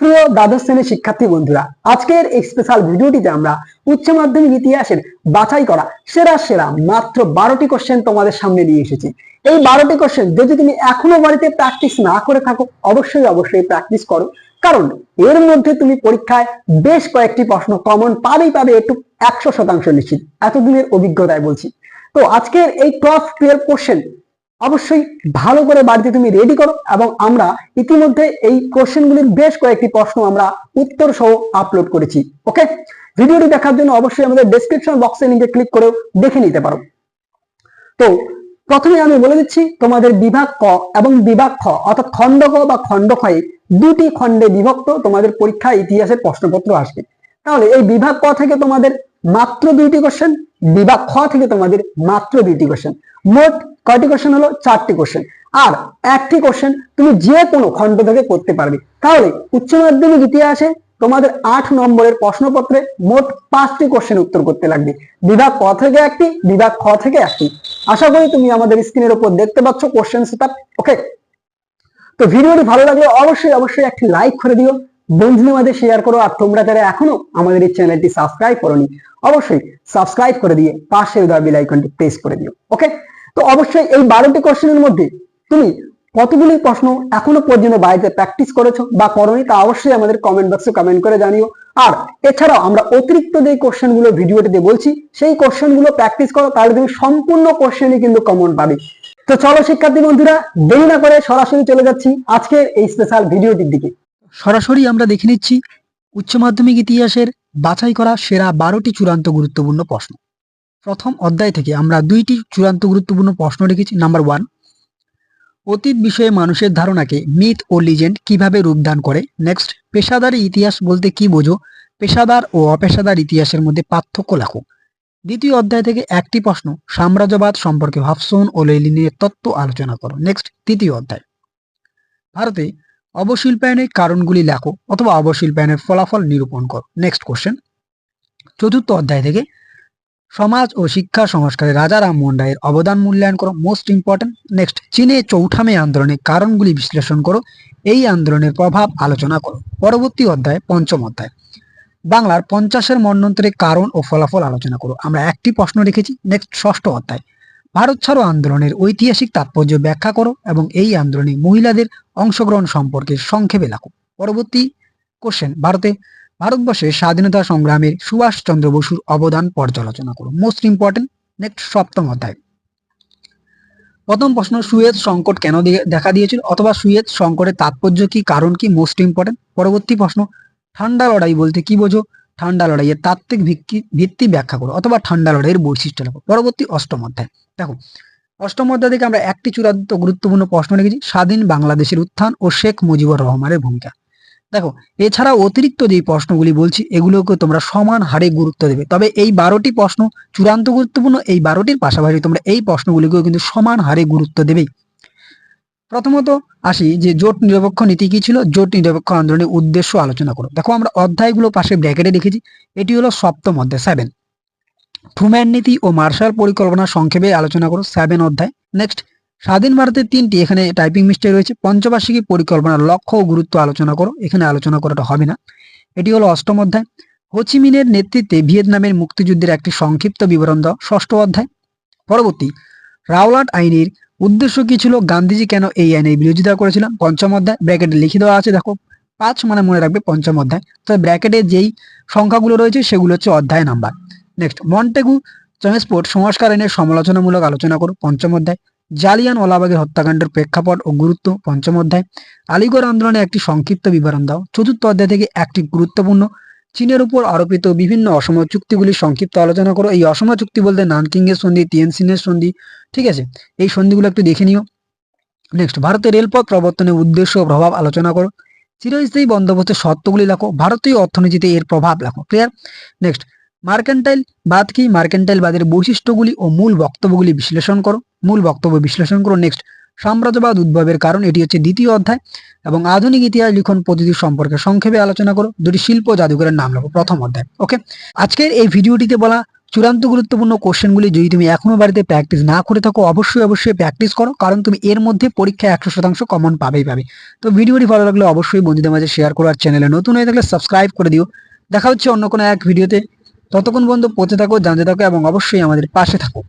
প্রিয় দ্বাদশ শ্রেণির শিক্ষার্থী বন্ধুরা, আজকের এই স্পেশাল ভিডিওটিতে আমরা উচ্চ মাধ্যমিক ইতিহাসের বাছাই করা সেরা সেরা মাত্র বারোটি কোশ্চেন তোমাদের সামনে নিয়ে এসেছি। এই বারোটি কোশ্চেন যদি তুমি এখনও বাড়িতে প্র্যাকটিস না করে থাকো, অবশ্যই অবশ্যই প্র্যাকটিস করো। কারণ এর মধ্যে তুমি পরীক্ষায় বেশ কয়েকটি প্রশ্ন কমন পাবেই পাবে একটু একশো শতাংশ নিশ্চিত। এতদিনের অভিজ্ঞতায় বলছি। তো আজকের এই টপ টুয়েলভ কোশ্চেন অবশ্যই ভালো করে বাড়িতে তুমি রেডি করো এবং আমরা ইতিমধ্যে এই কোশ্চেনগুলির বেশ কয়েকটি প্রশ্ন আমরা উত্তর সহ আপলোড করেছি ওকে ভিডিওটি দেখার জন্য অবশ্যই আমাদের ডেসক্রিপশন বক্সে লিঙ্কে ক্লিক করেও দেখে নিতে পারো। তো, প্রথমে আমি বলে দিচ্ছি তোমাদের বিভাগ ক এবং বিভাগ খ, অর্থাৎ খণ্ড ক বা খণ্ড খয়ে দুটি খণ্ডে বিভক্ত তোমাদের পরীক্ষা ইতিহাসের প্রশ্নপত্র আসবে। তাহলে এই বিভাগ ক থেকে তোমাদের মাত্র দুইটি কোশ্চেন বিভাগ খ থেকে তোমাদের মাত্র দুইটি কোশ্চেন মোট কয়টি কোশ্চেন হলো? চারটি কোশ্চেন আর একটি কোশ্চেন তুমি যে কোনো খণ্ড থেকে করতে পারবে। তাহলে উচ্চ মাধ্যমিক ইতিহাসে তোমাদের আট নম্বরের প্রশ্নপত্রে মোট পাঁচটি কোশ্চেন উত্তর করতে লাগবে। বিভাগ ক থেকে একটি, বিভাগ খ থেকে একটি। আশা করি তুমি আমাদের স্ক্রিনের উপর দেখতে পাচ্ছ কোশ্চেন সেট ওকে তো ভিডিওটি ভালো লাগলে অবশ্যই অবশ্যই একটি লাইক করে দিও। বন্ধুদের মাঝে শেয়ার করো। আর তোমরা যারা এখনও আমাদের এই চ্যানেলটি সাবস্ক্রাইব করোনি, অবশ্যই সাবস্ক্রাইব করে দিয়ে পাশে দেওয়া বেল আইকনটি প্রেস করে দিও ওকে তো অবশ্যই এই বারোটি কোশ্চেনের মধ্যে তুমি কতগুলি প্রশ্ন এখনও পর্যন্ত বাড়িতে প্র্যাকটিস করেছ বা করোনি তা অবশ্যই আমাদের কমেন্ট বক্সে কমেন্ট করে জানিও। আর এছাড়াও আমরা অতিরিক্ত যে কোশ্চেনগুলো ভিডিওটিতে বলছি, সেই কোশ্চেনগুলো প্র্যাকটিস করো, তাহলে তুমি সম্পূর্ণ কোশ্চেনই কিন্তু কমন পাবে। তো চলো শিক্ষার্থী বন্ধুরা, দেরি না করে সরাসরি চলে যাচ্ছি আজকের এই স্পেশাল ভিডিওটির দিকে। সরাসরি আমরা দেখে নিচ্ছি উচ্চ মাধ্যমিক ইতিহাসের বাছাই করা সেরা বারোটি চূড়ান্ত গুরুত্বপূর্ণ প্রশ্ন। প্রথম অধ্যায় থেকে আমরা দুইটি চূড়ান্ত গুরুত্বপূর্ণ প্রশ্ন রেখেছি। নাম্বার ওয়ান অতীত বিষয়ে মানুষের ধারণাকে মিথ ও লিজেন্ড কীভাবে রূপদান করে? নেক্সট পেশাদারি ইতিহাস বলতে কি বোঝো? পেশাদার ও অপেশাদার ইতিহাসের মধ্যে পার্থক্য লেখো দ্বিতীয় অধ্যায় থেকে একটি প্রশ্ন, সাম্রাজ্যবাদ সম্পর্কে হাফসন ও লেলিনের তত্ত্ব আলোচনা করো। নেক্সট তৃতীয় অধ্যায়, ভারতে অবশিল্পায়নের কারণগুলি লেখো অথবা অবশিল্পায়নের ফলাফল নিরূপণ করো। নেক্সট কোশ্চেন চতুর্থ অধ্যায় থেকে সমাজ ও শিক্ষা সংস্কারে রাজা রামমোহন রায়ের অবদান মূল্যায়ন করো। মোস্ট ইম্পর্টেন্ট নেক্সট চীনে চৌঠামে আন্দোলনের কারণগুলি বিশ্লেষণ করো। এই আন্দোলনের প্রভাব আলোচনা করো। পরবর্তী অধ্যায়, পঞ্চম অধ্যায়। বাংলার পঞ্চাশের মন্বন্তরের কারণ ও ফলাফল আলোচনা করো। আমরা একটি প্রশ্ন রেখেছি। নেক্সট ষষ্ঠ অধ্যায়। ভারত ছাড়ো আন্দোলনের ঐতিহাসিক তাৎপর্য ব্যাখ্যা করো এবং এই আন্দোলনে মহিলাদের অংশগ্রহণ সম্পর্কে সংক্ষেপে লেখো। পরবর্তী কোশ্চেন ভারতে ভারতবর্ষের স্বাধীনতা সংগ্রামের সুভাষ চন্দ্র বসুর অবদান পর্যালোচনা করো মোস্ট ইম্পর্টেন্ট নেক্সট সপ্তম অধ্যায়। প্রথম প্রশ্ন সুয়েজ সংকট কেন দেখা দিয়েছিল? অথবা সুয়েজ সংকটের তাৎপর্য কি? কারণ কি? মোস্ট ইম্পর্টেন্ট পরবর্তী প্রশ্ন, ঠান্ডা লড়াই বলতে কি বোঝো? ঠান্ডা লড়াইয়ের তাত্ত্বিক ভিত্তি ব্যাখ্যা করো, অথবা ঠান্ডা লড়াইয়ের বৈশিষ্ট্য লেখো। পরবর্তী অষ্টম অধ্যায়। দেখো, অষ্টম অধ্যায় থেকে আমরা একটি চূড়ান্ত গুরুত্বপূর্ণ প্রশ্ন রেখেছি স্বাধীন বাংলাদেশের উত্থান ও শেখ মুজিবুর রহমানের ভূমিকা। দেখো এছাড়া অতিরিক্ত যে প্রশ্নগুলি বলছি এগুলোকে তোমরা সমান হারে গুরুত্ব দেবে। তবে এই বারোটি প্রশ্ন চূড়ান্ত গুরুত্বপূর্ণ, এই বারোটির পাশাপাশি তোমরা এই প্রশ্নগুলিকেও কিন্তু সমান হারে গুরুত্ব দেবেই। প্রথমত আসি যে জোট নিরপেক্ষ নীতি কি ছিল? জোট নিরপেক্ষ আন্দোলনের উদ্দেশ্য আলোচনা করো। দেখো, আমরা অধ্যায়গুলো পাশে ব্র্যাকেটে লিখেছি এটি হলো সপ্তম অধ্যায় সেভেন ট্রুম্যান নীতি ও মার্শাল পরিকল্পনা সংক্ষেপে আলোচনা করো সেভেন অধ্যায়। নেক্সট স্বাধীন ভারতের তিনটি এখানে টাইপিং মিস্টেক রয়েছে। পঞ্চবার্ষিকী পরিকল্পনার লক্ষ্য ও গুরুত্ব আলোচনা করো। এখানে আলোচনা করাটা হবে না। এটি হলো অষ্টম অধ্যায়। হোচিমিনের নেতৃত্বে ভিয়েতনামের মুক্তিযুদ্ধের একটি সংক্ষিপ্ত বিবরণ দাও। ষষ্ঠ অধ্যায়। পরবর্তী। রাওলাট আইনের উদ্দেশ্য কি ছিল? গান্ধীজি কেন এই আইনের বিরোধিতা করেছিলেন? পঞ্চম অধ্যায়। ব্র্যাকেটে লিখে দেওয়া আছে, দেখো। পাঁচ মানে মনে রাখবে পঞ্চম অধ্যায়। তবে ব্র্যাকেটে যেই সংখ্যাগুলো রয়েছে, সেগুলো হচ্ছে অধ্যায় নাম্বার। নেক্সট মন্টেগু চমেস্পোর্ট সংস্কার আইনের সমালোচনামূলক আলোচনা করো। পঞ্চম অধ্যায়। জালিয়ান ওয়ালাবাগের হত্যাকাণ্ডের প্রেক্ষাপট ও গুরুত্ব পঞ্চম অধ্যায়। আলিগড় আন্দোলনে একটি সংক্ষিপ্ত বিবরণ দাও। চতুর্থ অধ্যায় থেকে একটি গুরুত্বপূর্ণ। চীনের উপর আরোপিত বিভিন্ন অসম চুক্তিগুলির সংক্ষিপ্ত আলোচনা করো। এই অসম চুক্তি বলতে নানকিং এর সন্ধি তিয়ানসিনের সন্ধি, ঠিক আছে? এই সন্ধিগুলো একটু দেখে নিও। নেক্সট ভারতের রেলপথ প্রবর্তনের উদ্দেশ্য ও প্রভাব আলোচনা করো। চিরস্থায়ী বন্দোবস্তের শর্তগুলি লেখো। ভারতীয় অর্থনীতিতে এর প্রভাব লেখো। ক্লিয়ার নেক্সট মার্কেন্টাইলবাদ কি? মার্কেন্টাইলবাদের বৈশিষ্ট্যগুলি ও মূল বক্তব্যগুলি বিশ্লেষণ করো। মূল বক্তব্য বিশ্লেষণ করো। নেক্সট সাম্রাজ্যবাদ উদ্ভবের কারণ এটি হচ্ছে দ্বিতীয় অধ্যায় এবং আধুনিক ইতিহাস, লিখন পদ্ধতি সম্পর্কে সংক্ষেপে আলোচনা করো। দুটি শিল্প জাদুঘরের নাম লেখো। প্রথম অধ্যায়। ওকে আজকের এই ভিডিওটিতে বলা চূড়ান্ত গুরুত্বপূর্ণ কোশ্চেনগুলি যদি তুমি এখনও বাড়িতে প্র্যাকটিস না করে থাকো, অবশ্যই অবশ্যই প্র্যাকটিস করো, কারণ তুমি এর মধ্যে পরীক্ষায় একশো শতাংশ কমন পাবেই পাবে। তো ভিডিওটি ভালো লাগলে অবশ্যই বন্ধুদের মাঝে শেয়ার করো আর চ্যানেলে নতুন হয়ে থাকলে সাবস্ক্রাইব করে দিও। দেখা হচ্ছে অন্য কোনো এক ভিডিওতে। ততক্ষণ বন্ধু পড়তে থাকো জানতে থাকো এবং অবশ্যই আমাদের পাশে থাকো।